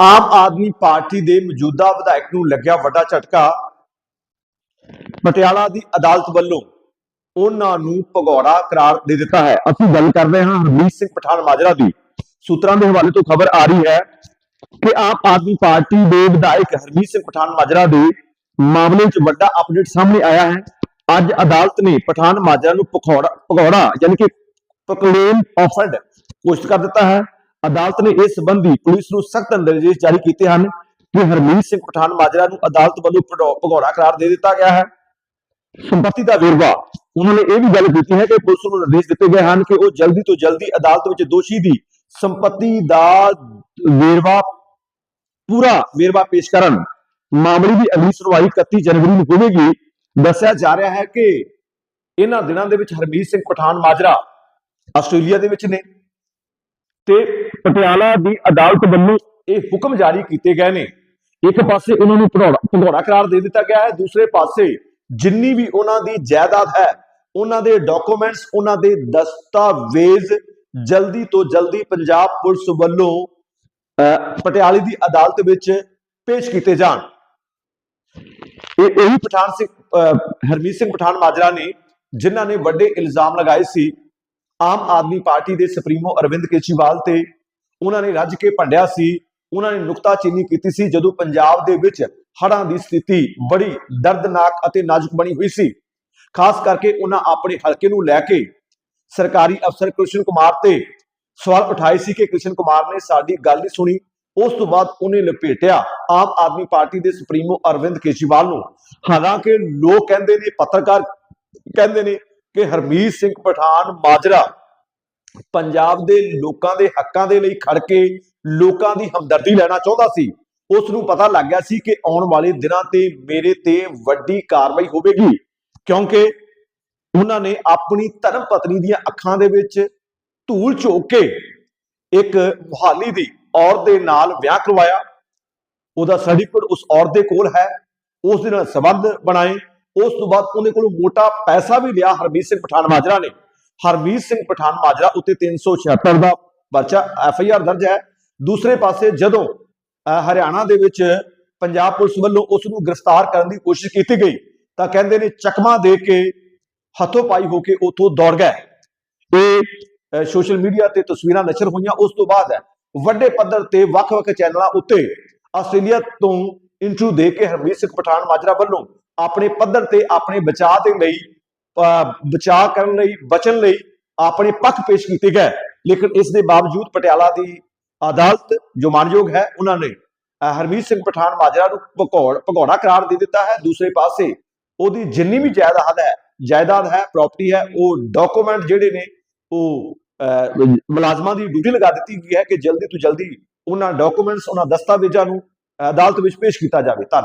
ਆਮ Aadmi party ਦੇ ਮੌਜੂਦਾ ਵਿਧਾਇਕ ਨੂੰ ਲੱਗਿਆ ਵੱਡਾ ਝਟਕਾ। ਪਟਿਆਲਾ ਦੀ ਅਦਾਲਤ ਵੱਲੋਂ ਉਹਨਾਂ ਨੂੰ ਭਗੌੜਾ ਕਰਾਰ ਦੇ ਦਿੱਤਾ ਹੈ। ਅਸੀਂ ਗੱਲ ਕਰ ਰਹੇ ਹਾਂ ਹਰਮੀਤ ਸਿੰਘ ਪਠਾਨ ਮਾਜਰਾ ਦੀ। ਸੂਤਰਾਂ ਦੇ ਹਵਾਲੇ ਤੋਂ ਖਬਰ ਆ ਰਹੀ ਹੈ ਕਿ ਆਮ ਆਦਮੀ ਪਾਰਟੀ ਦੇ ਵਿਧਾਇਕ ਹਰਮੀਤ ਸਿੰਘ ਪਠਾਨ ਮਾਜਰਾ ਦੇ ਮਾਮਲੇ 'ਚ ਵੱਡਾ ਅਪਡੇਟ ਸਾਹਮਣੇ ਆਇਆ ਹੈ। ਅੱਜ ਅਦਾਲਤ ਨੇ ਪਠਾਨ ਮਾਜਰਾ ਨੂੰ ਭਗੌੜਾ ਭਗੌੜਾ, ਯਾਨੀ ਕਿ ਪ੍ਰੋਕਲੇਮ ਆਫਰਡ ਘੋਸ਼ਿਤ ਕਰ ਦਿੱਤਾ ਹੈ। ਅਦਾਲਤ ਨੇ ਇਸ ਸੰਬੰਧੀ ਪੁਲਿਸ ਨੂੰ ਸਖਤ ਨਿਰਦੇਸ਼ ਜਾਰੀ ਕੀਤੇ ਹਨ ਕਿ ਹਰਮੀਤ ਸਿੰਘ ਪਠਾਨ ਮਾਜਰਾ ਨੂੰ ਅਦਾਲਤ ਵੱਲੋਂ ਭਗੌੜਾ ਕਰਾਰ ਦੇ ਦਿੱਤਾ ਗਿਆ ਹੈ। ਸੰਪਤੀ ਦਾ ਵੇਰਵਾ। ਉਹਨਾਂ ਨੇ ਇਹ ਵੀ ਗੱਲ ਕੀਤੀ ਹੈ ਕਿ ਪੁਲਿਸ ਨੂੰ ਨਿਰਦੇਸ਼ ਦਿੱਤੇ ਗਏ ਹਨ ਕਿ ਉਹ ਜਲਦੀ ਤੋਂ ਜਲਦੀ ਅਦਾਲਤ ਵਿੱਚ ਦੋਸ਼ੀ ਦੀ ਸੰਪਤੀ ਦਾ ਵੇਰਵਾ, ਪੂਰਾ ਵੇਰਵਾ ਪੇਸ਼ ਕਰਨ। ਮਾਮਲੇ ਦੀ ਅਗਲੀ ਸੁਣਵਾਈ 31 ਜਨਵਰੀ ਨੂੰ ਹੋਵੇਗੀ। ਦੱਸਿਆ ਜਾ ਰਿਹਾ ਹੈ ਕਿ ਇਹਨਾਂ ਦਿਨਾਂ ਦੇ ਵਿੱਚ ਹਰਮੀਤ ਸਿੰਘ ਪਠਾਨ ਮਾਜਰਾ ਆਸਟ੍ਰੇਲੀਆ ਦੇ ਵਿੱਚ ਨੇ। ਤੇ ਪਟਿਆਲਾ ਦੀ ਅਦਾਲਤ ਵੱਲੋਂ ਇਹ ਹੁਕਮ ਜਾਰੀ ਕੀਤੇ ਗਏ ਨੇ। ਇੱਕ ਪਾਸੇ ਉਹਨਾਂ ਨੂੰ ਭੰਡੌੜਾ ਭਗੌੜਾ ਕਰਾਰ ਦੇ ਦਿੱਤਾ ਗਿਆ ਹੈ ਦੂਸਰੇ ਪਾਸੇ ਜਿੰਨੀ ਵੀ ਉਹਨਾਂ ਦੀ ਜਾਇਦਾਦ ਹੈ ਉਹਨਾਂ ਦੇ ਡਾਕੂਮੈਂਟਸ ਉਹਨਾਂ ਦੇ ਦਸਤਾਵੇਜ਼ ਜਲਦੀ ਤੋਂ ਜਲਦੀ ਪੰਜਾਬ ਪੁਲਿਸ ਵੱਲੋਂ ਅਹ, ਪਟਿਆਲੇ ਦੀ ਅਦਾਲਤ ਵਿੱਚ ਪੇਸ਼ ਕੀਤੇ ਜਾਣ। ਇਹ ਇਹੀ ਪਠਾਨ ਸਿੰਘ ਅਹ, ਹਰਮੀਤ ਸਿੰਘ ਪਠਾਨ ਮਾਜਰਾ ਨੇ ਜਿਨ੍ਹਾਂ ਨੇ ਵੱਡੇ ਇਲਜ਼ਾਮ ਲਗਾਏ ਸੀ ਆਮ ਆਦਮੀ ਪਾਰਟੀ ਦੇ ਸੁਪਰੀਮੋ ਅਰਵਿੰਦ ਕੇਜਰੀਵਾਲ ਤੇ ਉਹਨਾਂ ਨੇ ਰੱਜ ਕੇ ਭੰਡਿਆ ਸੀ, ਉਹਨਾਂ ਨੇ ਨੁਕਤਾਚੀਨੀ ਕੀਤੀ ਸੀ, ਜਦੋਂ ਪੰਜਾਬ ਦੇ ਵਿੱਚ ਹੜ੍ਹਾਂ ਦੀ ਸਥਿਤੀ ਬੜੀ ਦਰਦਨਾਕ ਅਤੇ ਨਾਜ਼ੁਕ ਬਣੀ ਹੋਈ ਸੀ। ਖਾਸ ਕਰਕੇ ਉਹਨਾਂ ਆਪਣੇ ਹਲਕੇ ਨੂੰ ਲੈ ਕੇ ਸਰਕਾਰੀ ਅਫਸਰ ਕ੍ਰਿਸ਼ਨ ਕੁਮਾਰ ਤੇ ਸਵਾਲ ਉਠਾਏ ਸੀ ਕਿ ਕ੍ਰਿਸ਼ਨ ਕੁਮਾਰ ਨੇ ਸਾਡੀ ਗੱਲ ਨਹੀਂ ਸੁਣੀ। ਉਸ ਤੋਂ ਬਾਅਦ ਉਹਨੇ ਲਪੇਟਿਆ ਆਮ ਆਦਮੀ ਪਾਰਟੀ ਦੇ ਸੁਪਰੀਮੋ ਅਰਵਿੰਦ ਕੇਜਰੀਵਾਲ ਨੂੰ। ਹਾਲਾਂਕਿ ਲੋਕ ਕਹਿੰਦੇ ਨੇ, ਪੱਤਰਕਾਰ ਕਹਿੰਦੇ ਨੇ ਕਿ ਹਰਮੀਤ ਸਿੰਘ ਪਠਾਨ ਮਾਜਰਾ ਪੰਜਾਬ ਦੇ ਲੋਕਾਂ ਦੇ ਹੱਕਾਂ ਦੇ ਲਈ ਖੜ ਕੇ ਲੋਕਾਂ ਦੀ ਹਮਦਰਦੀ ਲੈਣਾ ਚਾਹੁੰਦਾ ਸੀ। ਉਸ ਨੂੰ ਪਤਾ ਲੱਗ ਗਿਆ ਸੀ ਕਿ ਆਉਣ ਵਾਲੇ ਦਿਨਾਂ ਤੇ ਮੇਰੇ ਤੇ ਵੱਡੀ ਕਾਰਵਾਈ ਹੋਵੇਗੀ, ਕਿਉਂਕਿ ਉਹਨਾਂ ਨੇ ਆਪਣੀ ਧਰਮ ਪਤਨੀ ਦੀਆਂ ਅੱਖਾਂ ਦੇ ਵਿੱਚ ਧੂਲ ਝੋਕ ਕੇ ਇੱਕ ਮੁਹਾਲੀ ਦੀ ਔਰਤ ਦੇ ਨਾਲ ਵਿਆਹ ਕਰਵਾਇਆ। ਉਹਦਾ ਸਰਟੀਫਿਕੇਟ ਉਸ ਔਰਤ ਦੇ ਕੋਲ ਹੈ। ਉਸ ਦੇ ਨਾਲ ਸੰਬੰਧ ਬਣਾਏ। ਉਸ ਤੋਂ ਬਾਅਦ ਉਹਦੇ ਕੋਲੋਂ ਮੋਟਾ ਪੈਸਾ ਵੀ ਲਿਆ ਹਰਮੀਤ ਸਿੰਘ ਪਠਾਨ ਮਾਜਰਾ ਨੇ। ਹਰਮੀਤ ਸਿੰਘ ਪਠਾਨ ਮਾਜਰਾ ਉੱਤੇ 376 ਦਾ ਪਰਚਾ ਐਫ ਆਈ ਆਰ ਦਰਜ ਹੈ। ਦੂਸਰੇ ਪਾਸੇ ਜਦੋਂ ਹਰਿਆਣਾ ਦੇ ਵਿੱਚ ਪੰਜਾਬ ਪੁਲਿਸ ਵੱਲੋਂ ਉਸ ਨੂੰ ਗ੍ਰਿਫਤਾਰ ਕਰਨ ਦੀ ਕੋਸ਼ਿਸ਼ ਕੀਤੀ ਗਈ, ਤਾਂ ਕਹਿੰਦੇ ਨੇ ਚਕਮਾ ਦੇ ਕੇ ਹੱਥੋਂ ਪਾਈ ਹੋ ਕੇ ਉਥੋਂ ਦੌੜ ਗਏ। ਇਹ ਸੋਸ਼ਲ ਮੀਡੀਆ ਤੇ ਤਸਵੀਰਾਂ ਨਸ਼ਰ ਹੋਈਆਂ, ਉਸ ਤੋਂ ਬਾਅਦ ਵੱਡੇ ਪੱਧਰ ਤੇ ਵੱਖ-ਵੱਖ ਚੈਨਲਾਂ ਉੱਤੇ ਆਸਟ੍ਰੇਲੀਆ ਤੋਂ ਇੰਟਰਵਿਊ ਦੇ ਕੇ ਹਰਮੀਤ ਸਿੰਘ ਪਠਾਨ ਮਾਜਰਾ ਵੱਲੋਂ ਆਪਣੇ ਪੱਧਰ ਤੇ, ਆਪਣੇ ਬਚਾਅ ਦੇ ਲਈ ਬਚਾਅ ਕਰਨ ਲਈ, ਬਚਣ ਲਈ ਆਪਣੇ ਪੱਖ ਪੇਸ਼ ਕੀਤੇ ਗਏ। ਲੇਕਿਨ ਇਸ ਦੇ ਬਾਵਜੂਦ ਪਟਿਆਲਾ ਦੀ ਅਦਾਲਤ, ਜੋ ਮਾਨਯੋਗ ਹੈ, ਉਹਨਾਂ ਨੇ ਹਰਮੀਤ ਸਿੰਘ ਪਠਾਨ ਮਾਜਰਾ ਨੂੰ ਭਗੌੜ, ਭਗੌੜਾ ਕਰਾਰ ਦੇ ਦਿੱਤਾ ਹੈ। ਦੂਸਰੇ ਪਾਸੇ, ਉਹਦੀ ਜਿੰਨੀ ਵੀ ਜਾਇਦਾਦ ਹੈ ਜਾਇਦਾਦ ਹੈ ਪ੍ਰਾਪਰਟੀ ਹੈ, ਉਹ ਡਾਕੂਮੈਂਟ ਜਿਹੜੇ ਨੇ, ਉਹ ਮੁਲਾਜ਼ਮਾਂ ਦੀ ਡਿਊਟੀ ਲਗਾ ਦਿੱਤੀ ਗਈ ਹੈ ਕਿ ਜਲਦੀ ਤੋਂ ਜਲਦੀ ਉਹਨਾਂ ਡਾਕੂਮੈਂਟਸ ਉਹਨਾਂ ਦਸਤਾਵੇਜ਼ਾਂ ਨੂੰ ਅਦਾਲਤ ਵਿੱਚ ਪੇਸ਼ ਕੀਤਾ ਜਾਵੇ। ਧੰਨਵਾਦ।